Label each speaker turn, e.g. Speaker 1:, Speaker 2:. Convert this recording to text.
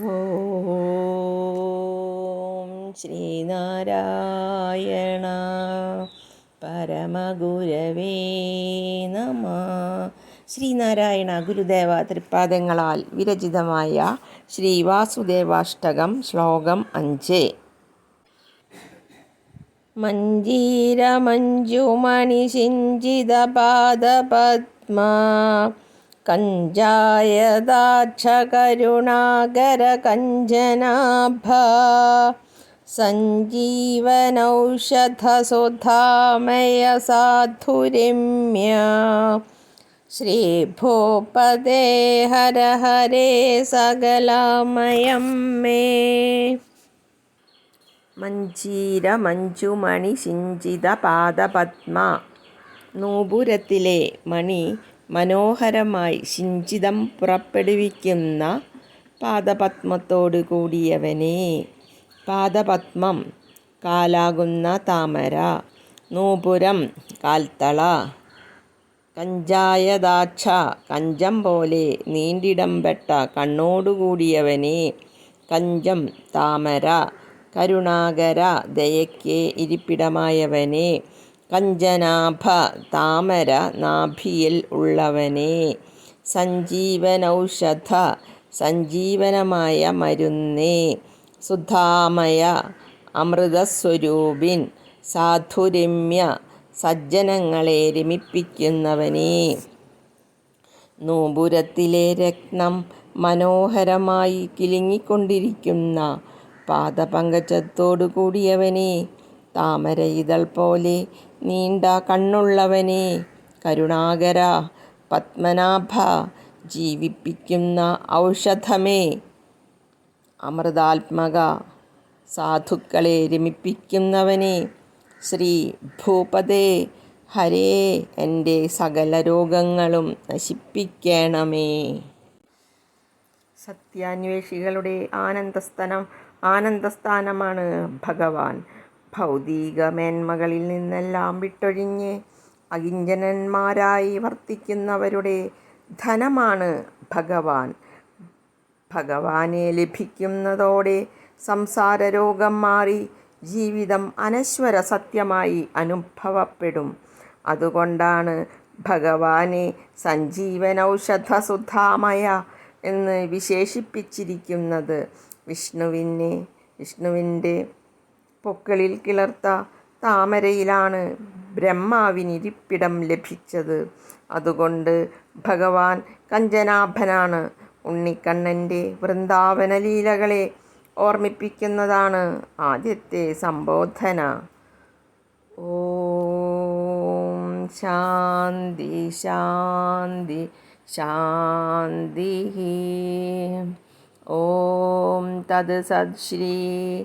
Speaker 1: ഓം ശ്രീനാരായണ പരമഗുരവേ നമ. ശ്രീനാരായണ ഗുരുദേവ തൃപ്പാദങ്ങളാൽ വിരചിതമായ ശ്രീവാസുദേവാഷ്ടകം ശ്ലോകം അഞ്ച്. കഞ്ചായദാക്ഷകരുണാകര കഞ്ചനാഭ സഞ്ജീവനൗഷധസുധാമയ സാധുരിമ്യ ശ്രീഭൂപദേ ഹര ഹരേ സകലാമയം മേ മഞ്ജീര മഞ്ജുമണി സിഞ്ചിത പാദപത്മ നൂപുരത്തിലെ മണി മനോഹരമായി സിഞ്ചിതം പുറപ്പെടുവിക്കുന്ന പാദപത്മത്തോടു കൂടിയവനേ പാദപത്മം കാലാകുന്ന താമര നൂപുരം കാൽത്തള കഞ്ചായദാക്ഷ കഞ്ചം പോലെ നീണ്ടിടംപെട്ട കണ്ണോടുകൂടിയവനെ. കഞ്ചം താമര കരുണാകര ദയക്കേ ഇരിപ്പിടമായവനെ. കഞ്ചനാഭ താമര നാഭിയിൽ ഉള്ളവനെ. സഞ്ജീവനൗഷധ സഞ്ജീവനമായ മരുന്നേ. സുധാമയ അമൃതസ്വരൂപിൻ സാധുരമ്യ സജ്ജനങ്ങളെ രമിപ്പിക്കുന്നവനെ. നൂപുരത്തിലെ രത്നം മനോഹരമായി കിലുങ്ങിക്കൊണ്ടിരിക്കുന്ന പാദപങ്കജത്തോടു കൂടിയവനെ താമര ഇതൾ പോലെ നീണ്ട കണ്ണുള്ളവനെ കരുണാകര പത്മനാഭ ജീവിപ്പിക്കുന്ന ഔഷധമേ. അമൃതാത്മക സാധുക്കളെ രമിപ്പിക്കുന്നവനെ ശ്രീ ഭൂപതേ ഹരേ എന്റെ സകല രോഗങ്ങളും നശിപ്പിക്കണമേ. സത്യാന്വേഷികളുടെ ആനന്ദസ്ഥനം ആനന്ദസ്ഥാനമാണ് ഭഗവാൻ. ഭൗതിക മേന്മകളിൽ നിന്നെല്ലാം വിട്ടൊഴിഞ്ഞ് അകിഞ്ചനന്മാരായി വർത്തിക്കുന്നവരുടെ ധനമാണ് ഭഗവാൻ. ഭഗവാനെ ലഭിക്കുന്നതോടെ സംസാര രോഗം മാറി ജീവിതം അനശ്വര സത്യമായി അനുഭവപ്പെടും. അതുകൊണ്ടാണ് ഭഗവാനെ സഞ്ജീവനൗഷധസുധാമയ എന്ന് വിശേഷിപ്പിച്ചിരിക്കുന്നത്. വിഷ്ണുവിനെ വിഷ്ണുവിന്റെ പൊക്കളിൽ കിളർത്ത താമരയിലാണ് ബ്രഹ്മാവിനിരിപ്പിടം ലഭിച്ചത്. അതുകൊണ്ട് ഭഗവാൻ കഞ്ചനാഭനാണ്. ഉണ്ണിക്കണ്ണന്റെ വൃന്ദാവന ലീലകളെ ഓർമ്മിപ്പിക്കുന്നതാണ് ആദ്യത്തെ സംബോധന. ഓം ശാന്തി ശാന്തി ശാന്തി ഓം തത് സത് ശ്രീ